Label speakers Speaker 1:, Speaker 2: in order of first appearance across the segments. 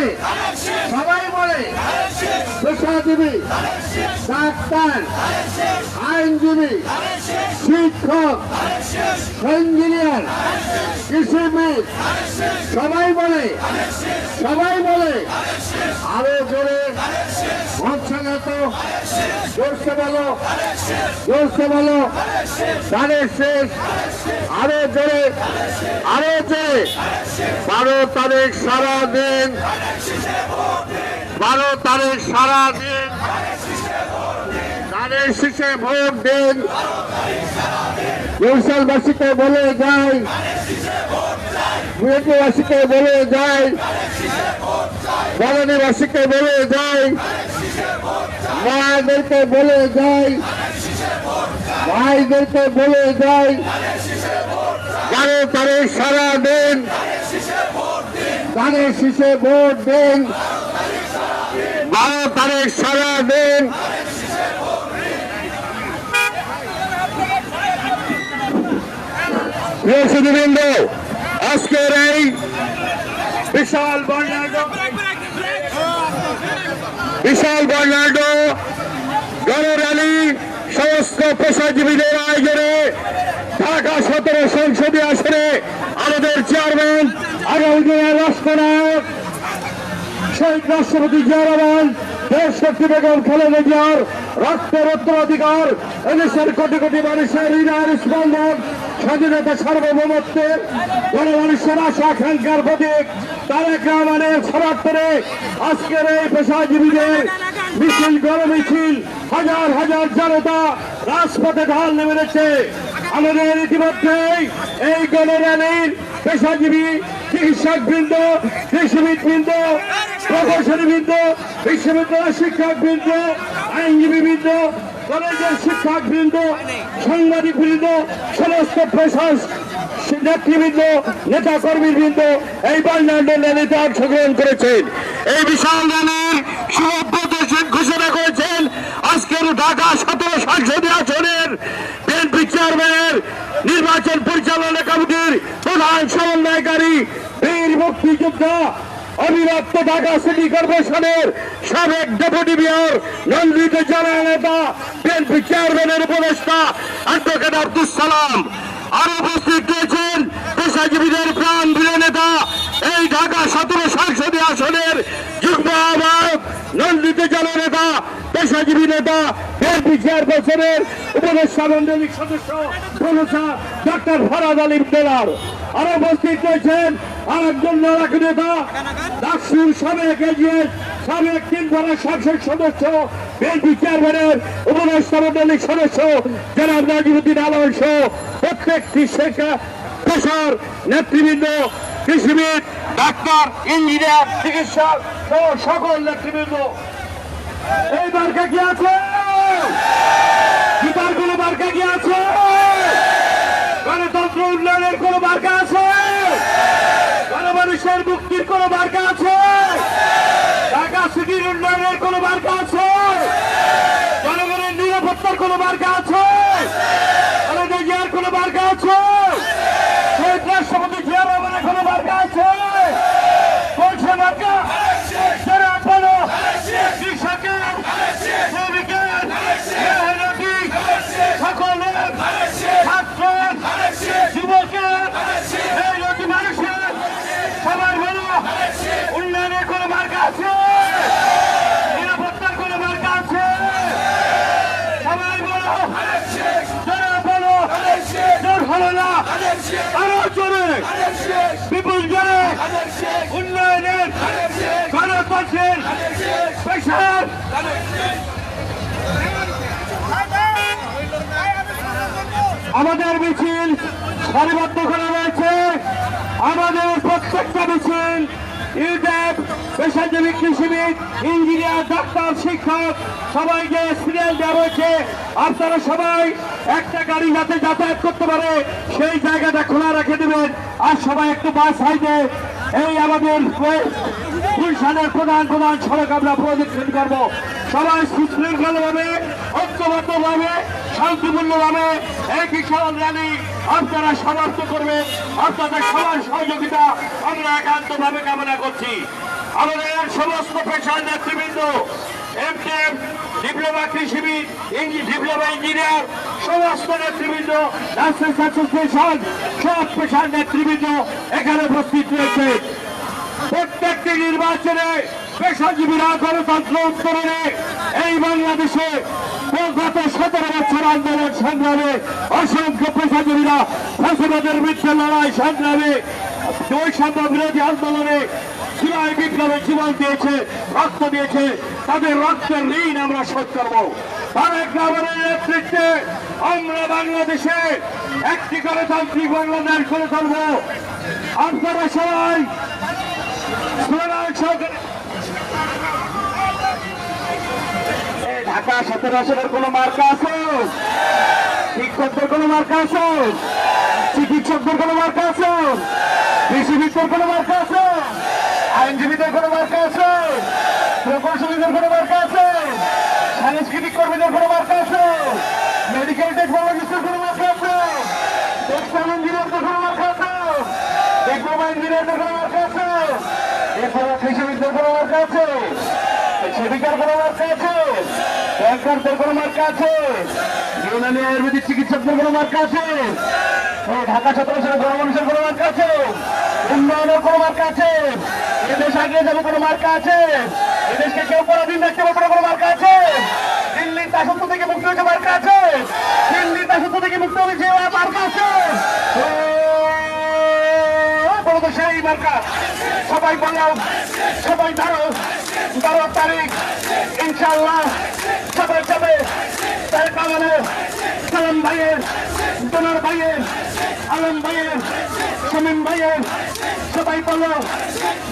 Speaker 1: বলে সবাই বলে। পেশাজীবী ডাক্তার আইনজীবী, শিক্ষক, ইঞ্জিনিয়ার, কৃষিবিদ, সবাই বলে সবাই বলে, আরও জোরে জোরসে বলো জোরসে বলো শেষ, আরও জোরে আরও জোরে, বারো তারিখ সারা দিন, বারো তারিখ সারা দিন। গানের শেষে ভোট দিন। বরিশালবাসীকে বলে যাই মুরব্বীবাসীকে বলে যাই বাগানীবাসীকে বলে যাই মায়েদেরকে বলে যাই ভাইদেরকে বলে যাই বারো তারিখ সারা দিন গানের শীষে ভোট দিন বারো তারিখ সারা দিন। প্রিয় সুধীবৃন্দ আজকের এই বিশাল বর্ণাঢ্য বিশাল বর্ণাঢ্য গণরালি সমস্ত পেশাজীবীদের আয়োজনে ঢাকা সতেরো সংসদীয় আসনে আমাদের চেয়ারম্যান আগামী দিনের রাষ্ট্রনায়ক শহীদ রাষ্ট্রপতি জিয়া রহমান দেশ শক্তি বেগম খালেদা জিয়ার রক্তের উত্তরাধিকার, এদেশের কোটি কোটি মানুষের হৃদয়ের স্পন্দন স্বাধীনতা সার্বভৌমত্বের গণমানুষের আশা, আকাঙ্ক্ষার প্রতীক, তারেক রহমানের সমর্থনে আজকের এই পেশাজীবীদের মিছিল গণ মিছিল হাজার হাজার জনতা রাজপথে ঢাল নেমেছে আমাদের ইতিমধ্যেই এই গণরালির পেশাজীবী চিকিৎসক বৃন্দ কৃষিবিদ বৃন্দ প্রকৌশলী বৃন্দ বিশ্ববিদ্যালয় শিক্ষক বৃন্দ আইনজীবী বৃন্দ কলেজের শিক্ষক বৃন্দ সাংবাদিক বৃন্দ সমস্ত প্রশাস নেতৃবৃন্দ নেতা কর্মী বৃন্দ এই বর্ণাঢ্য র্যালিতে অংশগ্রহণ করেছেন। এই বিশাল র্যালির সভাপতি ঘোষণা করেছেন। আজকের ঢাকা সতেরো সংসদীয় আসনের বিএনপি চেয়ারম্যানের নির্বাচন পরিচালনা কমিটির প্রধান সমন্বয়কারী বীর মুক্তিযোদ্ধা অবিভক্ত ঢাকা সিটি কর্পোরেশনের সাবেক ডেপুটি মেয়র, নন্দিত জেলা নেতা, বিএনপি চেয়ারম্যানের উপদেষ্টা আব্দুল সালাম। আরও উপস্থিত রয়েছেন পেশাজীবীদের প্রাণ প্রিয় নেতা। এই ঢাকা সতেরো সংসদীয় আসনের যুগ্ম আহ্বায়ক, নন্দিত জেলা নেতা, পেশাজীবী নেতা, বিএনপি চেয়ারপারসনের উপদেষ্টা মন্ডলীর সদস্য প্রফেসর ডক্টর ফরাদ আলী দেলার আরও উপস্থিত রয়েছেন আরেকজন লড়াকু নেতা ডাকসুর সাবেক এজিএস, সাবেক তিন বারের সংসদ সদস্য, বিএনপি চেয়ারম্যানের উপদেষ্টা মন্ডলীর সদস্য, জনাব নাজিমুদ্দিন আলম সহ প্রত্যেকটি শিক্ষা পেশার নেতৃবৃন্দ, কৃষিবিদ, ডাক্তার, ইঞ্জিনিয়ার, চিকিৎসক সহ সকল নেতৃবৃন্দ। এই মার্কা কি আছে? গীতার কোন মার্কা কি আছে? গণতন্ত্র উন্নয়নের কোন মার্কা আছে? গণমানুষের মুক্তির কোন মার্কা আছে? ঢাকা সিটির উন্নয়নের কোন মার্কা আছে? জনগণের নিরাপত্তার কোন মার্কা আছে? কোন মার্কা আছে শহীদ রাষ্ট্রপতি জিয়া রহমানের কোন মার্কা আছে বলছে মার্কা যারা বলো কৃষকের শ্রমিকের মেহনতি সকলের ছাত্রের যুবকের মেহনতি মানুষের সবার বলো উন্নয়নের কোন মার্কা আছে নিরাপত্তার কোন মার্কা আছে সবাই বলো যারা বলো জোর হলো না আরও জোরে বিপুল জোরে উন্নয়নের পেশার আমাদের মিছিল সারিবদ্ধ করা হয়েছে আমাদের প্রত্যেকটা মিছিল ইউড্যাব পেশাজীবী কৃষিবিদ, ইঞ্জিনিয়ার, ডাক্তার, শিক্ষক, সবাইকে সিরিয়াল দেওয়া হয়েছে। আপনারা সবাই একটা গাড়ি যাতে যাতায়াত করতে পারে, সেই জায়গাটা খোলা রেখে দেবেন। আর সবাই একটু বাস হাইতে এই আমাদের গুলশানের প্রধান প্রধান সড়ক আমরা প্রদক্ষিণ করব। সবাই সুশৃঙ্খল ভাবে ঐক্যবদ্ধ ভাবে শান্তিপূর্ণ ভাবে এই বিশাল র্যালি আপনারা সমর্থন করবেন। আপনাদের সবার সহযোগিতা আমরা একান্ত ভাবে কামনা করছি। আমাদের সমস্ত পেশার নেতৃবৃন্দ, এমকেএম, ডিপ্লোমা কৃষিবিদ ডিপ্লোমা ইঞ্জিনিয়ার, সমস্ত নেতৃবৃন্দ নার্সিং অ্যাসোসিয়েশন সব পেশার নেতৃবৃন্দ এখানে উপস্থিত রয়েছে। প্রত্যেকটি নির্বাচনে পেশাজীবীরা গণতন্ত্র উত্তরণে এই বাংলাদেশে গত সতেরো বছর আন্দোলন সংগ্রামে অসংখ্য পেশাজীবীরা ফসলাদের বিরুদ্ধে লড়াই সংগ্রামে বৈষম্য বিরোধী আন্দোলনে সিলাই বিপ্লবে জীবন দিয়েছে, রক্ত দিয়েছে। তাদের রক্তের ঋণ আমরা শোধ করব। তারেক রহমানের নেতৃত্বে আমরা বাংলাদেশে একটি গণতান্ত্রিক বাংলাদেশ করে তুলবো। আপনারা সবাই ঢাকা সতেরো আসনের কোন মার্কা আছে শিক্ষকদের কোন মার্কা আছে চিকিৎসকদের কোন মার্কা আছে কৃষিবিদদের কোন মার্কা আছে আইনজীবীদের কোন মার্কা আছে প্রকৌশলীদের কোন মার্কা আছে সাংস্কৃতিক কর্মীদের কোন মার্কা আছে মেডিকেল টেকনোলজিস্টের কোন মার্কা আছে টেক্সটাইল ইঞ্জিনিয়ারদের কোন মার্কা আছে ডিপ্লোমা ইঞ্জিনিয়ারদের কোনো মার্কা আছে এছাড়া কৃষিবিদদের কোনো মার্কা আছে সেবিকার কোনো মার্কা আছে ব্যাংকারদের কোনো মার্কা আছে ইউনানি আয়ুর্বেদিক চিকিৎসকদের কোনো মার্কা আছে ঢাকা সতেরো সালে গণমানুষের কোনো মার্কা কোনো মার্কা আছে এদেশ আগিয়ে কোনো মার্কা আছে এদেশকে কেউ পরাধীন রাখতে পারবে কোনো আছে দিল্লির দাসত্ব থেকে মুক্তি হয়েছে মার্কা আছে দিল্লির দাসত্ব থেকে মুক্তি হয়েছে মার্কা আছে বড় তো সেই মার্কা। সবাই বলো সবাই ধরো বারো তারিখ। ইনশাল্লাহ সবাই যাবে। সালাম ভাইয়ের দোনার ভাইয়ের, আলম ভাইয়ের শামীম ভাইয়ের, সবাই বলো,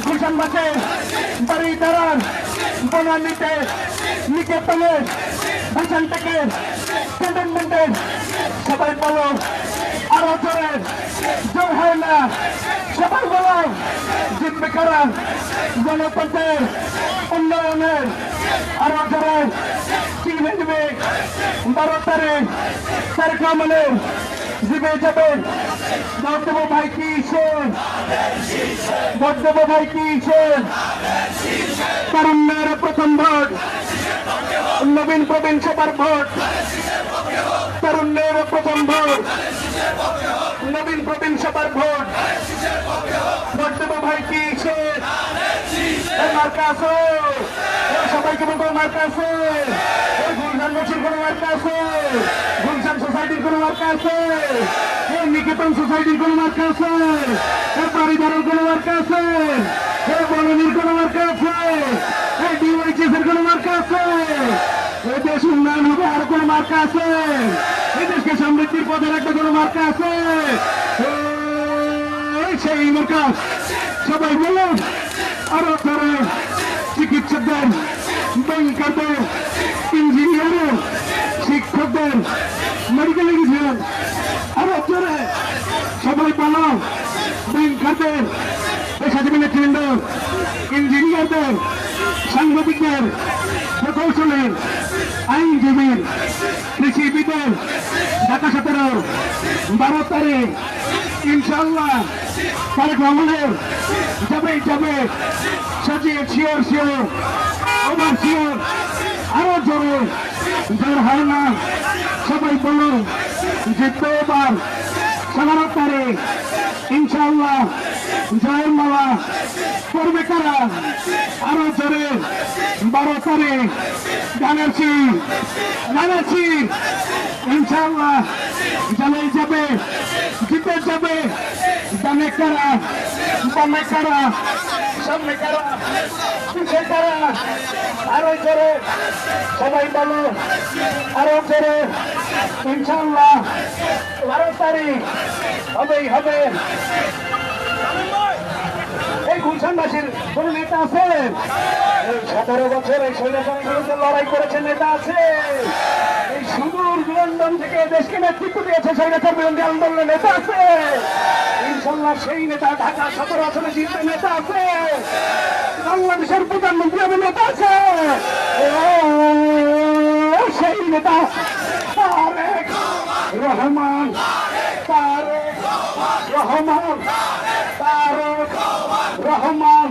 Speaker 1: গুলশান বাসে বাড়ি দাঁড়ান নিকেতনের থেকে সবাই বলো আরও জোরে জোর হয় না। সবাই বলো জিতবে কারা? গণতন্ত্রের উন্নয়নের আরও জোরে চিনে দিবে বারো তারিখ তারিখ রহমানের জিবে যাবে ভোট ভাই কি ঈশ্বর? ভোট ভাই কি ঈশ্বর? তারুণ্যের প্রথম ভোট, নবীন প্রবীণ সবার ভোট। তরুণের প্রথম ভোট। নবীন প্রবীণ সবার ভোট। ভোট দেবো ভাই কি মার্কা আছে সবাইকে বলব মার্কা আছে গুলশান বসির কোনো মার্কা আছে গুলশান সোসাইটির কোনো মার্কা আছে নিকেতন সোসাইটির কোনো মার্কা আছে বাড়িদারের কোনো মার্কা আছে বননীর কোনো মার্কা আছে ডিওয়াইচিএস এর কোনো মার্কা আছে দেশ উন্নয়ন হবে আর কোনো মার্কা আছে এই দেশকে সমৃদ্ধির পথে রাখতে কোনো মার্কা আছে? সেই মার্কা। সবাই বলুন, আরও তারা চিকিৎসকদের ব্যাংকারদের ইঞ্জিনিয়ারের শিক্ষকদের মেডিকেল ইঞ্জিনিয়ার আরও ধরে। সবাই বলো ব্যাংকারদের পেশাজীবী নেতৃবৃন্দ ইঞ্জিনিয়ারদের সাংবাদিকদের, প্রকৌশলীর, আইনজীবীর কৃষিবিদের ঢাকা সতেরো, বারো তারিখ। ইনশাল্লাহ তারেক রহমানের যাবে যাবে। সাজিয়ে শিওর শিওর ওভার শিওর, আরও জোরে। জোর হয় না, সবাই বলুন জিতবে এবার সতেরো তারিখ ইনশাল্লাহ জয়ের মালা। করবে কারা? আরও জোরে। বারো তারিখ জানাচ্ছি জানাচ্ছি ইনশাল্লাহ জানাই যাবে, জিতে যাবে। জানে কারা? বামে কারা? সামনে কারা? পিছে কারা? আরও জোরে। সবাই বলো। আরও জোরে। ইনশাল্লাহ বারো তারিখ হবেই, হবে। গুলশানবাসীর কোন নেতা আছে সতেরো বছর এই স্বৈরাচারের বিরুদ্ধে লড়াই করেছে নেতা আছে। এই সুদূর লন্ডন থেকে দেশকে নেতৃত্ব দিয়েছে স্বৈরাচার বিরোধী আন্দোলনের নেতা আছে। সেই নেতা ঢাকা সতেরো নেতা আছে। আছে। সেই নেতা রহমান রহমান রহমান।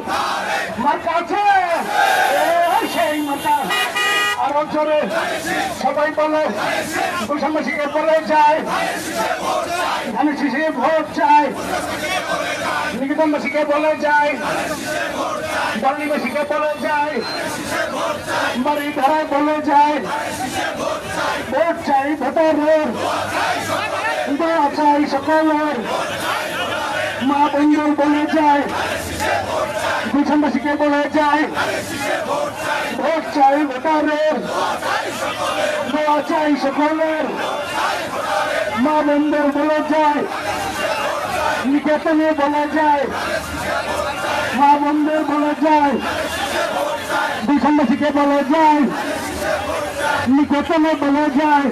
Speaker 1: মার্কা আছে? আর অঞ্চলে সবাই বলে। বৈষম্যসীকে বলে যায় ধানের শীষে ভোট চাই। নিকেতনবাসীকে বলে যায় বাড়িবাসীকে বলে যায় বাড়ি ধারায় বলে যায় ভোট চাই ভোটারের। দোয়া চাই সকলের। মা বন্ধুর বলে যায় বিছানবাসীকে বলে যায়। ভোট চাই ভোটারের। দোয়া চাই সকলের। মা বন্ধুর বলে যায়। নিকেতনে বলে যায়। মা বন্ধুর বলে যায়। বিছানবাসীকে বলে যায়। নিকেতনে বলে যায়।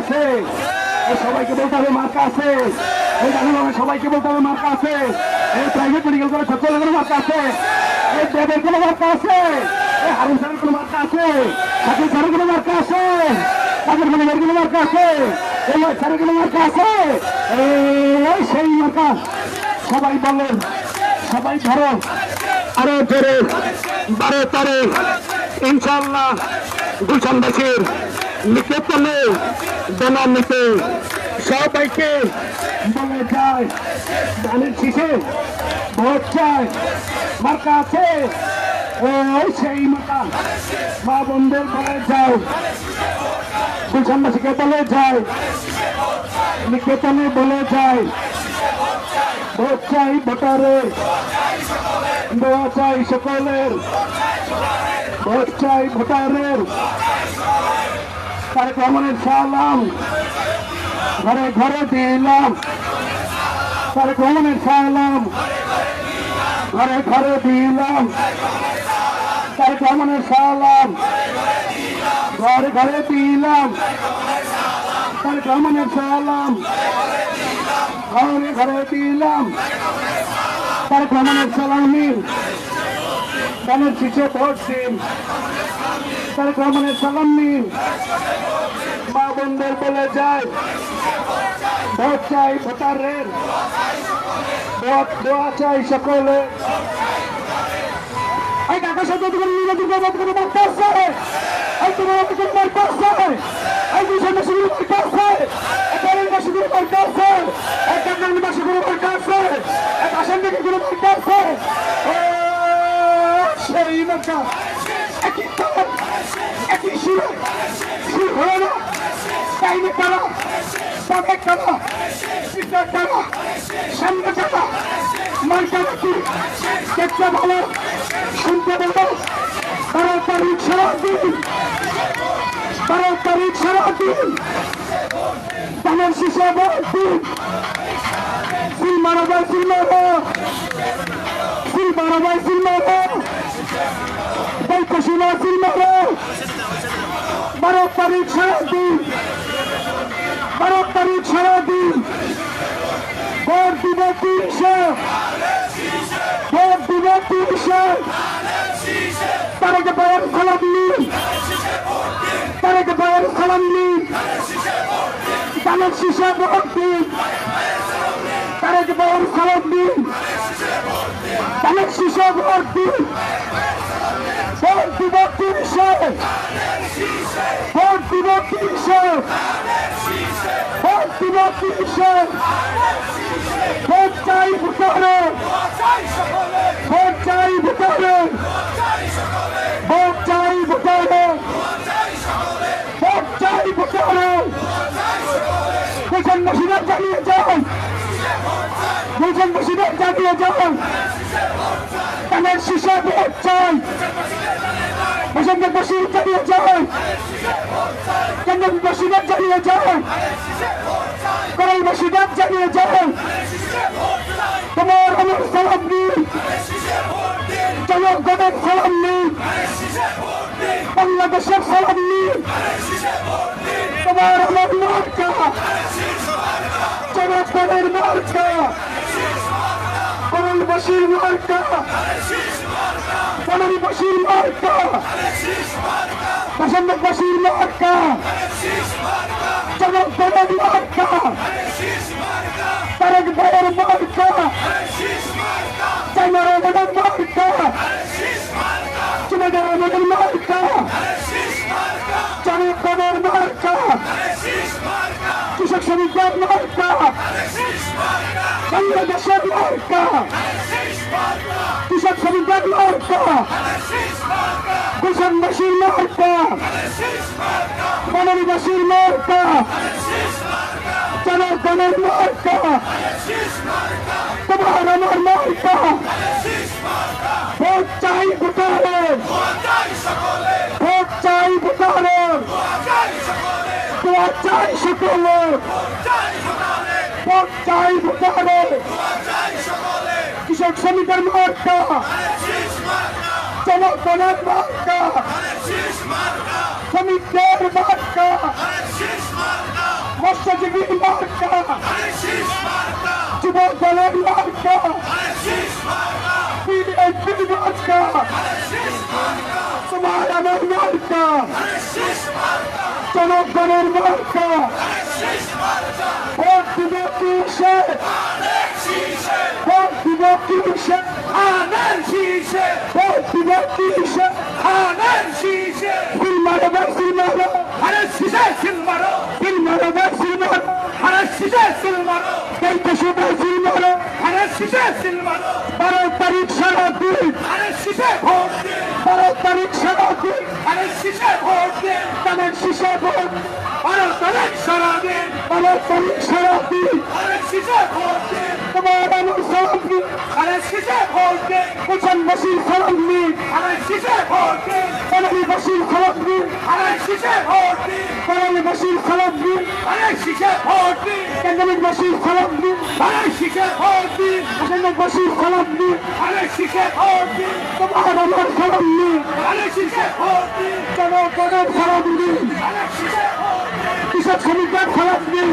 Speaker 1: আছে। সবাইকে বলতে হবে মার্কা আছে। এই দাদু সবাইকে বলতে হবে মার্কা আছে। এই প্রাইভেট মেডিকেল কলেজ সকলের মার্কা আছে। এই দেবের কোনো মার্কা আছে। এই হারুন স্যারের কোনো মার্কা আছে। শাকিল স্যারের কোনো মার্কা আছে। কাদের মালিকের কোনো মার্কা আছে। এই স্যারের কোনো মার্কা আছে। এই সেই মার্কা। সবাই বলেন। সবাই ধরো। আরও ধরে বারো তারিখ। ইনশাল্লাহ গুলশানবাসীর নিকেতনে দোনার নিতে সবাইকে বলে যায় ধানের শীষে ভোট চায় মার্কা আছে ওই সেই মার্কা মা বন্ধুর বলে যাও গুলশানবাসীকে বলে যায় নিকেতনে বলে যায় ভোট চাই ভোটারের দোয়া চাই সকলের ভোট চাই ভোটারের তারেক রহমানের সালাম ঘরে ঘরে দিলাম। তারেক রহমানের সালাম ঘরে ঘরে দিলাম। তারেক রহমানের সালাম ঘরে ঘরে দিলাম। তারেক রহমানের সালাম ঘরে ঘরে দিলাম। তারেক রহমানের সালাম শীষে ভোট দিন তারেক রহমানের সালাম নিন মা বন্ধের বলে যায় ভোট চাই ভোটারের। ভোট দোয়া চাই সকলে। এই কাকা সাথে তোমার নিজে দুর্গা ভোট করে মারতে এই তোমার এই দুই সামনে শুরু মারতে আসছে এই কারের পাশে করে। মারতে আসছে এই কাকার পাশে করে। মারতে আসছে এই পাশের দিকে করে। মারতে আসছে সেই মার্কা একই তার একই সুরে সুর হয়ে না টাইমে তারা তবে তারা পিতার তারা সামনে তারা মার্কা নাকি দেখতে ভালো শুনতে ভালো বারো তারিখ সারা দিন বারো তারিখ সারা দিন ধানের শীষে ভোট দিন সিল মারা যায় সিল মারা সিল মারা যায় সিল মারা মারা বারো তারিখ সারা দিন বারো তারিখ সারা দিন ভোট দিব তিনশো ভোট দিব তিনশো তারেক বায়ার সালাম নিন তারেক বায়ার সালাম নিন ধানের শীষে ভোট দিন শীষে ভোট দিন। ভোট দিব তিনশো। ভোট দিব তিনশো। ভোট দিব তিনশো। ভোট চাই ভোটারে। ভোট চাই ভোটারে। ভোট চাই ভোটারে। ভোট চাই ভোটারে। গুলশান বসিরার জানিয়ে যান গুলশান বসিরার জানিয়ে যান কানের শিশা ভোট চাই। বসন্ত বসির জানিয়ে যান কানের বসিরার জানিয়ে যান করল বসিরার জানিয়ে যান তোমার আমার সালাম নিন জনগণের সালাম নিন বাংলাদেশের সালাম নিন তোমার আমার মার্কা। জনগণের মার্কা। করল বসির মার্কা। করল বসির মার্কা। বসন্ত বসির মার্কা জনগণের মার্কা। তারেক ভাইয়ের মার্কা। চাইনা রহমানের মার্কা। চুনাদা রহমানের মার্কা। জনগণের মার্কা। কৃষক শ্রমিকদের মার্কা? বাংলাদেশের মার্কা। কৃষক শ্রমিকদের মার্কা? গুলশানবাসীর মার্কা। বনবাসীর মার্কা। জনগণের মার্কা। তোমার আমার মার্কা। ভোট চাই ভোটারে ভোট চাই ভোটারে দোয়া চাই সকলে ভোট চাই ভোটারে কৃষক শ্রমিকের মার্কা। জনগণের মার্কা। শ্রমিকদের মার্কা। মৎস্যজীবীর মার্কা। যুব দলের মার্কা। বিএনপির মার্কা। তোমার আমার মার্কা। জনগণের বার্তা। ভোট দিব কিসে ভোট দিব কিসে
Speaker 2: আনার শীষে।
Speaker 1: ভোট দিব কিসে ফিল মারবে ফিল মারো
Speaker 2: আরে শীষে সিল মারো।
Speaker 1: ফিল মারবে ফিল মারো।
Speaker 2: আরে শীষে সিল মারো।
Speaker 1: দেখতে শুনে ফিল মারো।
Speaker 2: আরে শীষে সিল মারো।
Speaker 1: বারো তারিখ সারা দিন।
Speaker 2: আরে শীষে ভোট
Speaker 1: বারো তারিখ সারা দিন।
Speaker 2: আরে শীষে ভোট
Speaker 1: তাদের শিশে ভোট।
Speaker 2: আরে তারেক সারা দিন।
Speaker 1: বারো তারিখ সারা দিন।
Speaker 2: আরে শীষে ভোট
Speaker 1: তোমার আমার সালাম দিন।
Speaker 2: আরে শীষে ভোট দিন
Speaker 1: বাসির সালাম দিন।
Speaker 2: আরে শীষে ভোট দিন
Speaker 1: বাসির সালাম দিন।
Speaker 2: আরে শীষে ভোট দিন।
Speaker 1: কেন্দ্রিক বাসির সালাম দিন। হাসানের বাসির সালাম দিন। তোমার আমার সালাম দিন।
Speaker 2: আরে শীষে ভোট দিন।
Speaker 1: কৃষক শ্রমিকদের সালাম দিন?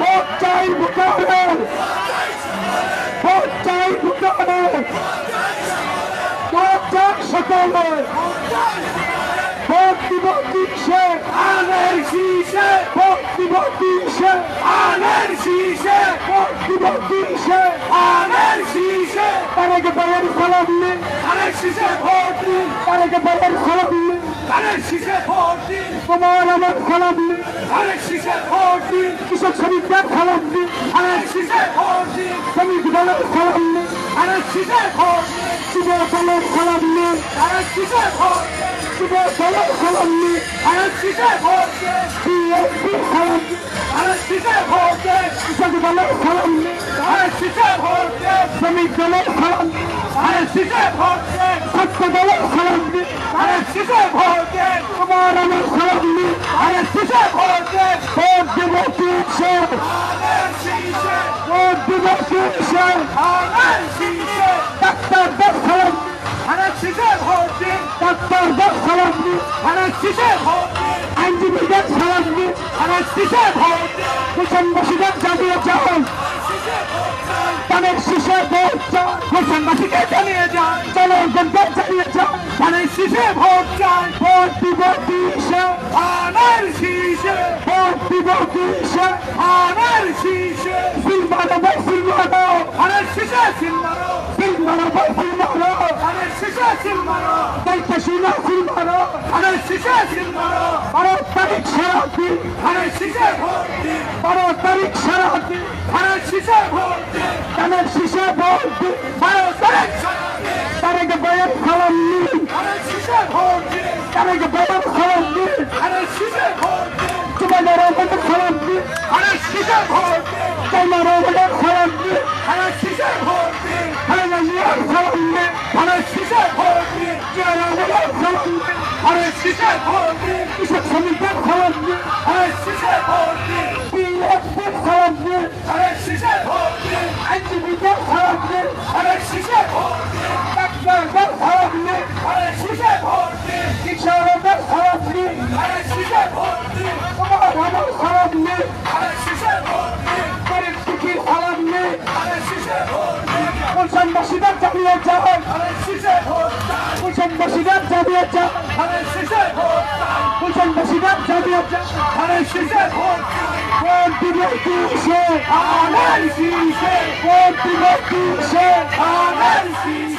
Speaker 1: ভোট চাই ভোটারের ভোট চাই ভোটারের ভোট চাই সকলের। ভোট দিব কিসে
Speaker 2: আনার শীষে
Speaker 1: ভোট দিব কিসে
Speaker 2: আনার শীষে
Speaker 1: ভোট দিব কিসে
Speaker 2: আনার শীষে
Speaker 1: তারেক ভাইয়ের সালাম দিন
Speaker 2: আরে শীষে ভোট দিন
Speaker 1: তারেক ভাইয়ের সালাম দিন
Speaker 2: আরে শীষে ভোট দিন
Speaker 1: তোমার আমার সালাম দিন
Speaker 2: আরে শীষে ভোট দিন
Speaker 1: কৃষক শ্রমিকদের সালাম দিন
Speaker 2: আরে শীষে ভোট দিন
Speaker 1: শ্রমিক দলের সালাম দিন
Speaker 2: আরে শীষে ভোট দিন
Speaker 1: যুব দলের সালাম দিন
Speaker 2: আরে শীষে ভোট দিন
Speaker 1: যুব দলের সালাম দিন
Speaker 2: আরে শীষে ভোট দিন
Speaker 1: বিএনপি সালাম দিন
Speaker 2: আরে শীষে ভোট দিন
Speaker 1: কৃষক দলের সালাম দিন
Speaker 2: আরে শীষে ভোট দিন
Speaker 1: শ্রমিক দলের সালাম দিন
Speaker 2: আরে শীষে ভোট দিন
Speaker 1: ছাত্র দলের সালাম দিন
Speaker 2: আরে শীষে ভোট দিন
Speaker 1: তোমার আমার সালাম দিন
Speaker 2: আরে শীষে ভোট দিন
Speaker 1: ভোট দেব কিসে
Speaker 2: আনার শীষে
Speaker 1: ভোট দেব কিসে
Speaker 2: আনার শীষে
Speaker 1: ডাক্তারদের সালাম দিন
Speaker 2: শীষে দিন
Speaker 1: ডাক্তারদের সালাম দিন
Speaker 2: আরে শীষে ভোট দিন
Speaker 1: আইনজীবীদের
Speaker 2: আরে শীষে ভোট দিন
Speaker 1: মিশনবাসীদের জানিয়ে যান। তাদের শিশে ভোট চান
Speaker 2: হোসেনবাসীকে জানিয়ে যান।
Speaker 1: জনগণদের জানিয়ে যান।
Speaker 2: আরে শীষে ভোট চান
Speaker 1: ভোট দিব কিসে
Speaker 2: আনার শীষে
Speaker 1: ভোট দিব কিসে
Speaker 2: আনার শীষে
Speaker 1: সিল মারবে সিল মারো
Speaker 2: আরে শীষে সিল মারো
Speaker 1: মারবে সিল মারো
Speaker 2: আরে শীষে সিল মারো
Speaker 1: দেখতে শুনে সিল মারো
Speaker 2: আরে শীষে সিল মারো
Speaker 1: বারো তারিখ সারা দিন
Speaker 2: আরে শীষে ভোট দিন
Speaker 1: বারো তারিখ সারা দিন
Speaker 2: আরে শীষে ভোট দিন
Speaker 1: তাদের শিশে ভোট দিন
Speaker 2: বারো তারিখ
Speaker 1: তারেক বয়ের সালাম নিন
Speaker 2: আরে শীষে ভোট দিন
Speaker 1: তারেক বয়ের সালাম নিন
Speaker 2: আরে শীষে ভোট দিন
Speaker 1: তোমাদের
Speaker 2: শীষে
Speaker 1: তোমার অবদান সালাম দিয়ে
Speaker 2: ধানের শীষে ভোট
Speaker 1: খালেদা জিয়ার সালাম দিয়ে
Speaker 2: ধানের শীষে ভোট দিন
Speaker 1: জিয়ার অবদান সালাম দিয়ে
Speaker 2: ধানের শীষে ভোট দিন
Speaker 1: কৃষক শ্রমিকদের সালাম দিয়ে
Speaker 2: ধানের শীষে ভোট দিন
Speaker 1: বিএসপির সালাম দিয়ে
Speaker 2: ধানের শীষে ভোট দিন
Speaker 1: আইনজীবীদের সালাম দিয়ে
Speaker 2: ধানের শীষে ভোট দিন
Speaker 1: মুসলমানবাসীদের জানিয়ে যান
Speaker 2: ধানের শীষে ভোট চাই।
Speaker 1: বসিরাম জানিয়ে যান
Speaker 2: ধানের শীষে ভোট ভোট
Speaker 1: দিবে কিসে?
Speaker 2: ধানের শীষে
Speaker 1: ভোট দিবে কিসে?
Speaker 2: ধানের শীষে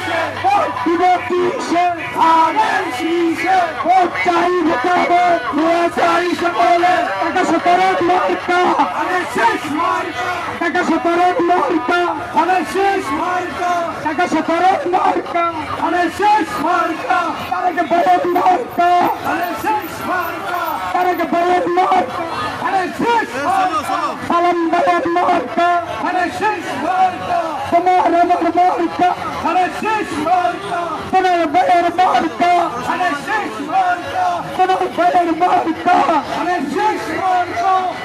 Speaker 1: সালাম বয়ের মার্কা
Speaker 2: ধানের শেষ মার্কা
Speaker 1: তোমার আমার মার্কা
Speaker 2: ধানের শেষ মার্কা
Speaker 1: তোমার বয়ের মার্কা
Speaker 2: ধানের শেষ মার্কা
Speaker 1: তোমার বয়ের মার্কা
Speaker 2: ধানের শেষ মার্কা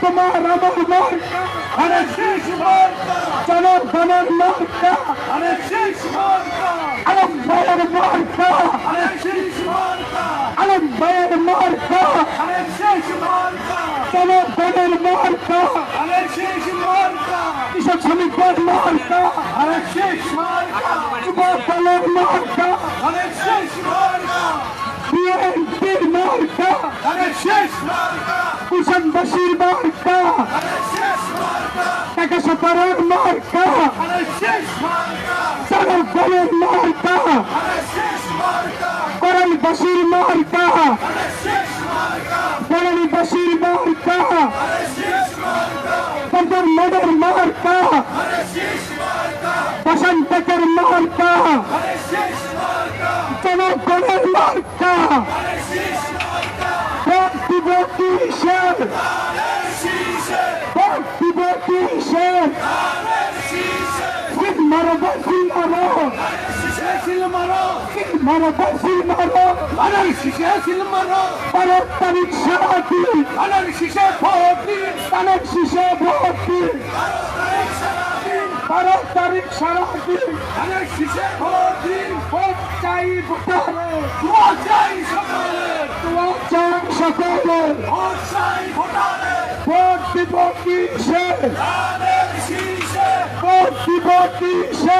Speaker 1: তোমার আমার মার্কা
Speaker 2: ধানের শেষ মার্কা
Speaker 1: জনগণের মার্কা
Speaker 2: ধানের শেষ মার্কা
Speaker 1: আলম বয়ের মার্কা
Speaker 2: ধানের শেষ মার্কা
Speaker 1: আলম বয়ের মার্কা
Speaker 2: ধানের শেষ মার্কা
Speaker 1: জনগণের মার্কা
Speaker 2: ধানের শেষ মার্কা
Speaker 1: কৃষক শ্রমিকদের মার্কা
Speaker 2: ধানের শেষ মার্কা
Speaker 1: যুবক দলের মার্কা
Speaker 2: ধানের শেষ মার্কা
Speaker 1: বিএনপির মার্কা।
Speaker 2: শেষ মার্কা।
Speaker 1: কুষাণবাসীর মার্কা। টাকা সতরের মার্কা।
Speaker 2: ধানের শেষ মার্কা।
Speaker 1: জনগণের মার্কা।
Speaker 2: শেষ মার্কা।
Speaker 1: পন্তর মোড়ের মার্কা।
Speaker 2: শেষ মার্কা।
Speaker 1: জনগণের মার্কা।
Speaker 2: ধানের শীষে
Speaker 1: ভোট দিব কিসের
Speaker 2: ধানের শীষে
Speaker 1: সিল মারো সিল মারো।
Speaker 2: সিল মারো
Speaker 1: সিল মারো। সিল মারো
Speaker 2: ধানের শীষে সিল মারো
Speaker 1: বারো তারিখ
Speaker 2: ধানের শীষে ভোট দিন
Speaker 1: কানের শীষে ভোট দিন
Speaker 2: তারিখ সারাদিন
Speaker 1: বারো তারিখ সারাদিন
Speaker 2: ধানের শীষে ভোট
Speaker 1: ভোট চাই
Speaker 2: চাই সকলের
Speaker 1: তোমার চাই সকলে
Speaker 2: ভোট চাই ভোটারে
Speaker 1: ভোট দিব কিসে? ভোট দিব কিসে?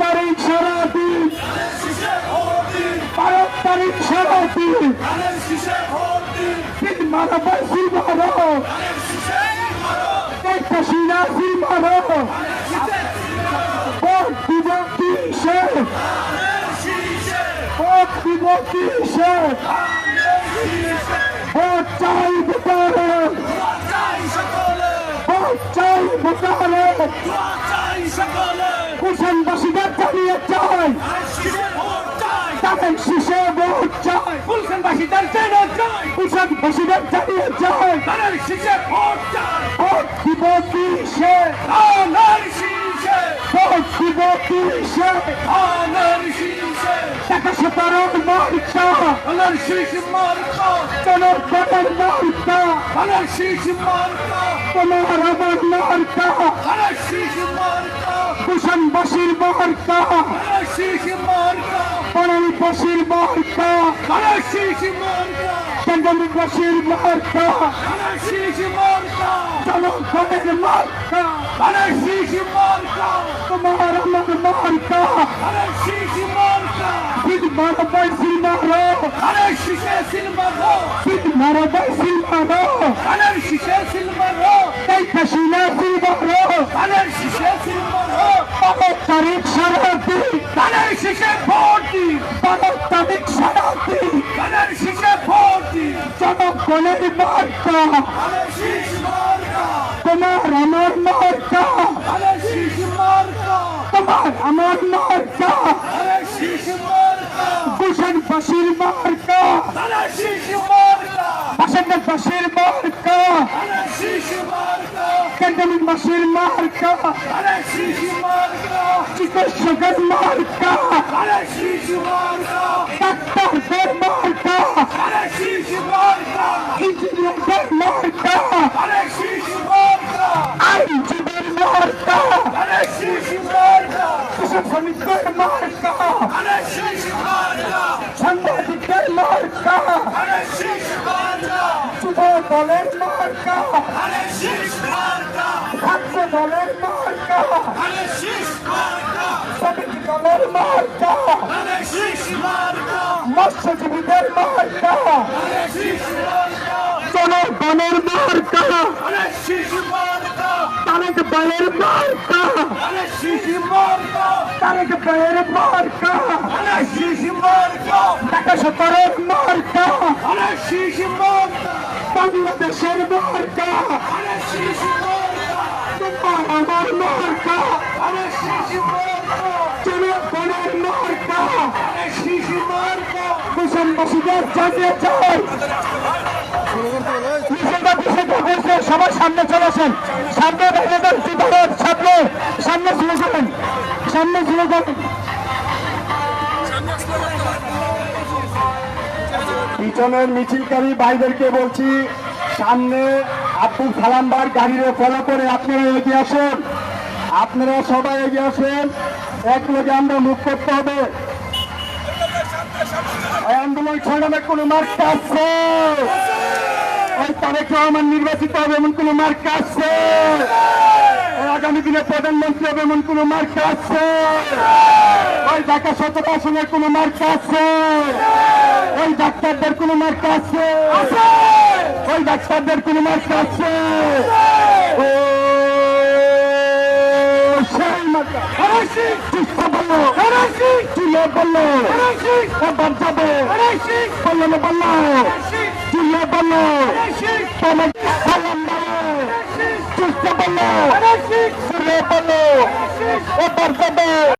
Speaker 1: তারিখ সারাদিন।
Speaker 2: ভোট
Speaker 1: তারিখ সারাদিন
Speaker 2: ভোট
Speaker 1: সিল মারো। সিল মারো।
Speaker 2: শীষে
Speaker 1: ভোট দিব কিসে
Speaker 2: ধানের শীষে
Speaker 1: ভোট চাই ভোটারে ভোট চাই ভোটারে কুষাণবাসীদের জানিয়ে চাই তাদের শীষে ভোট চাই
Speaker 2: গুলশানবাসীদের জেনে চাই
Speaker 1: কুষাণবাসীদের জানিয়ে চাই
Speaker 2: ধানের শীষে ভোট চাই
Speaker 1: ভোট দিব কিসে টাকা সতরের মার্কা
Speaker 2: ধানের শীষ মার্কা
Speaker 1: জনগণের মার্কা
Speaker 2: ধানের শীষ মার্কা
Speaker 1: তোমার আমার মার্কা
Speaker 2: ধানের শীষ মার্কা ধানের শীষ মার্কা।
Speaker 1: জনগণের মার্কা। তোমার আমার সিল মারো মারো
Speaker 2: ধানের শীষে সিলমারো
Speaker 1: সিল মারো। সিল মারো
Speaker 2: ধানের শীষে সিলমারো
Speaker 1: একটা শিলা সিল মারো।
Speaker 2: ধানের শীষে সিলমারো
Speaker 1: বারো তারিখ সারাদিন
Speaker 2: ধানের শীষে ভোট দিন
Speaker 1: বারো তারিখ সারাদিন
Speaker 2: ধানের শীষে ভোট দিন
Speaker 1: জনগণের মার্কা
Speaker 2: ধানের শীষ মার্কা
Speaker 1: তোমার আমার মার্কা
Speaker 2: ধানের শীষ মার্কা
Speaker 1: তোমার আমার মার্কা
Speaker 2: ধানের শীষ মার্কা
Speaker 1: কুষাণবাসীর মার্কা
Speaker 2: ধানের শীষ মার্কা
Speaker 1: বাসন্তবাসীর মার্কা
Speaker 2: আরে শীষ মার্কা
Speaker 1: ক্যান্টনমেন্ট বাসীর মার্কা?
Speaker 2: আরে শীষ মার্কা?
Speaker 1: চিকিৎসকের মার্কা? ডাক্তারদের মার্কা? ইঞ্জিনিয়ারদের মার্কা আইনজীবীর মার্কা কৃষক শ্রমিকদের মার্কা সাংবাদিকদের মার্কা যুব দলের মার্কা ছাত্র দলের মার্কা শ্রমিক দলের মার্কা মৎস্যজীবীদের মার্কা জনগণের মার্কা তারেক ভাইয়ের মার্কা তারেক ভাইয়ের মার্কা
Speaker 2: আরে শীষ মার্কা
Speaker 1: বাংলাদেশের মার্কা আমার মার্কা
Speaker 2: আরে শীষ মার্কা
Speaker 1: মার্কা
Speaker 2: আরে শীষ মার্কা
Speaker 1: জানিয়ে চাই সবার সামনে চলেছেন সামনে বাইরেদের সুধারণ সামনে সামনে চলে যাবেন সামনে চলে যাবেন পিছনের মিছিলকারী ভাইদেরকে বলছি সামনে আব্দুল সালামবার গাড়িরে ফলো করে, আপনারা এগিয়ে আসুন। আপনারা সবাই এগিয়ে আসেন। এক লোকে আমরা মুখ করতে হবে। আন্দোলন সংগ্রামে কোনো মার্কা আছে ওই তারেক রহমান নির্বাচিত হবে, এমন কোনো মার্কা আছে আগামী দিনে প্রধানমন্ত্রী হবে, এমন কোনো মার্কা আছে ওই ঢাকা সতেরো আসনের কোনো মার্কা আছে ওই ডাক্তারদের কোনো মার্কা আছে ওই ডাক্তারদের কোনো মার্কা আছে ও সেই মার্কা চিস্তা বলল। চিল্লে বলল। এবার যাবে। বলল না বলল। চিল্লে বলল। তোমার সালাম বলো চিস্তা বলল। বলল। এবার যাবে।